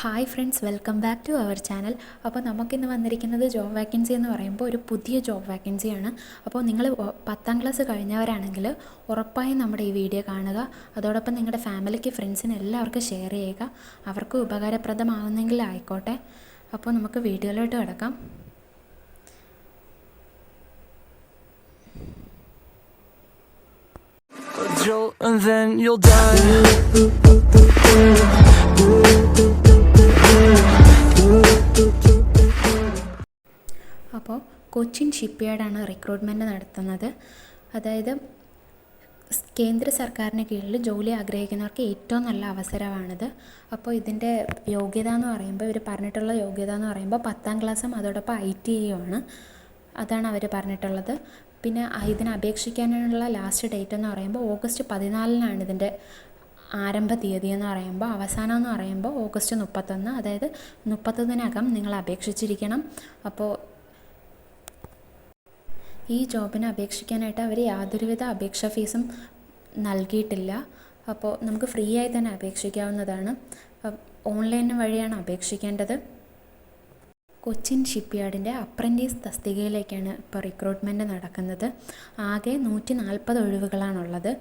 Hi friends welcome back to our channel അപ്പോൾ നമുക്കിന്ന് വന്നിരിക്കുന്നത് ജോബ് വാക്കൻസി എന്ന് പറയുമ്പോൾ ഒരു പുതിയ ജോബ് വാക്കൻസിയാണ് അപ്പോൾ നിങ്ങൾ പത്താം ക്ലാസ് കഴിഞ്ഞവരാണെങ്കിൽ ഉറപ്പായും നമ്മുടെ ഈ വീഡിയോ കാണുക. അതോടൊപ്പം നിങ്ങളുടെ ഫാമിലിക്ക് ഫ്രണ്ട്സിന് എല്ലാവർക്കും ഷെയർ ചെയ്യുക. അവർക്ക് ഉപകാരപ്രദമാവുന്നെങ്കിൽ ആയിക്കോട്ടെ. അപ്പോൾ നമുക്ക് വീഡിയോയിലോട്ട് കിടക്കാം. And then you'll die. അപ്പോൾ കൊച്ചിൻ ഷിപ്പ്യാർഡാണ് റിക്രൂട്ട്മെന്റ് നടത്തുന്നത്. അതായത് കേന്ദ്ര സർക്കാരിന് കീഴിൽ ജോലി ആഗ്രഹിക്കുന്നവർക്ക് ഏറ്റവും നല്ല അവസരമാണിത്. അപ്പോൾ ഇതിന്റെ യോഗ്യത എന്ന് പറയുമ്പോൾ ഇവർ പറഞ്ഞിട്ടുള്ള യോഗ്യത എന്ന് പറയുമ്പോൾ പത്താം ക്ലാസ്സും അതോടൊപ്പം ഐ ടി ഐയുമാണ് അതാണ് അവർ പറഞ്ഞിട്ടുള്ളത്. പിന്നെ ഇതിന് അപേക്ഷിക്കാനുള്ള ലാസ്റ്റ് ഡേറ്റ് എന്ന് പറയുമ്പോൾ ഓഗസ്റ്റ് പതിനാലിനാണ് ഇതിന്റെ ആരംഭ തീയതി എന്ന് പറയുമ്പോൾ അവസാനം എന്ന് പറയുമ്പോൾ ഓഗസ്റ്റ് മുപ്പത്തൊന്ന്. അതായത് മുപ്പത്തൊന്നിനകം നിങ്ങൾ അപേക്ഷിച്ചിരിക്കണം. അപ്പോൾ ഈ ജോബിന് അപേക്ഷിക്കാനായിട്ട് അവർ യാതൊരുവിധ അപേക്ഷാ ഫീസും നൽകിയിട്ടില്ല. അപ്പോൾ നമുക്ക് ഫ്രീ ആയി തന്നെ അപേക്ഷിക്കാവുന്നതാണ്. ഓൺലൈൻ വഴിയാണ് അപേക്ഷിക്കേണ്ടത്. കൊച്ചിൻ ഷിപ്പ്യാർഡിന്റെ അപ്രന്റീസ് തസ്തികയിലേക്കാണ് ഇപ്പോൾ റിക്രൂട്ട്മെന്റ് നടക്കുന്നത്. ആകെ നൂറ്റി നാൽപ്പത് ഒഴിവുകളാണുള്ളത്.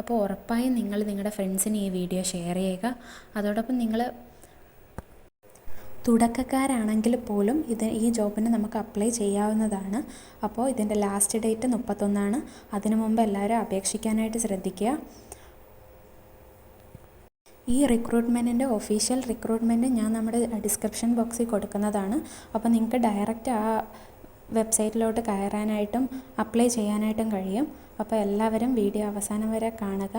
അപ്പോൾ ഉറപ്പായും നിങ്ങൾ നിങ്ങളുടെ ഫ്രണ്ട്സിന് ഈ വീഡിയോ ഷെയർ ചെയ്യുക. അതോടൊപ്പം നിങ്ങൾ തുടക്കക്കാരാണെങ്കിൽ പോലും ഇത് ഈ ജോബിന് നമുക്ക് അപ്ലൈ ചെയ്യാവുന്നതാണ്. അപ്പോൾ ഇതിന്റെ ലാസ്റ്റ് ഡേറ്റ് മുപ്പത്തൊന്നാണ്. അതിനു മുമ്പ് എല്ലാവരും അപേക്ഷിക്കാനായിട്ട് ശ്രദ്ധിക്കുക. ഈ റിക്രൂട്ട്മെന്റിന്റെ ഒഫീഷ്യൽ റിക്രൂട്ട്മെന്റ് ഞാൻ നമ്മുടെ ഡിസ്ക്രിപ്ഷൻ ബോക്സിൽ കൊടുക്കുന്നതാണ്. അപ്പോൾ നിങ്ങൾക്ക് ഡയറക്റ്റ് ആ വെബ്സൈറ്റിലോട്ട് കയറാനായിട്ടും അപ്ലൈ ചെയ്യാനായിട്ടും കഴിയും. അപ്പോൾ എല്ലാവരും വീഡിയോ അവസാനം വരെ കാണുക.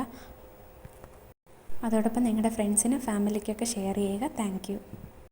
അതോടൊപ്പം നിങ്ങളുടെ ഫ്രണ്ട്സിനും ഫാമിലിക്കൊക്കെ ഷെയർ ചെയ്യുക. താങ്ക്